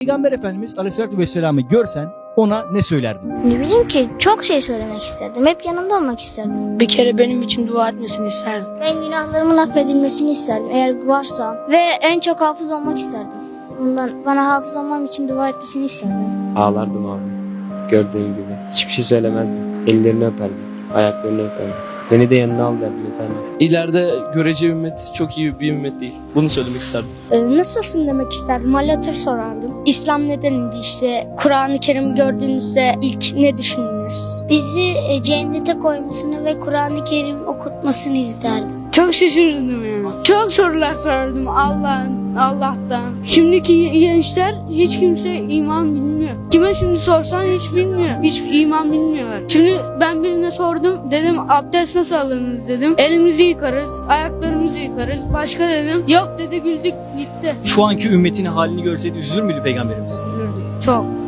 Peygamber Efendimiz Aleyhisselatü Vesselam'ı görsen ona ne söylerdin? Ne bileyim ki çok şey söylemek isterdim. Hep yanında olmak isterdim. Bir kere benim için dua etmesini isterdim. Ben günahlarımın affedilmesini isterdim eğer varsa. Ve en çok hafız olmak isterdim. Bundan bana hafız olmam için dua etmesini isterdim. Ağlardım abi. Gördüğün gibi. Hiçbir şey söylemezdim. Ellerini öperdim. Ayaklarını öperdim. Beni de yanına al derdim efendim. İleride görece ümmet çok iyi bir ümmet değil. Bunu söylemek isterdim. Ee, nasılsın demek isterdim. Hal hatır sorardım. İslam neden indi işte. Kur'an-ı Kerim gördüğünüzde ilk ne düşündünüz? Bizi e, cennete koymasını ve Kur'an-ı Kerim okutmasını isterdim. Çok şaşırdım ya. Çok sorular sorardım Allah'ın Allah'tan. Şimdiki gençler hiç kimse iman bilmiyor. Kime şimdi sorsan hiç bilmiyor. Hiç iman bilmiyorlar. Şimdi ben birine sordum. Dedim abdest nasıl alınır dedim. Elimizi yıkarız, ayaklarımızı yıkarız. Başka dedim. Yok dedi güldük gitti. Şu anki ümmetin halini görseydi üzülür müydü Peygamberimiz? Çok.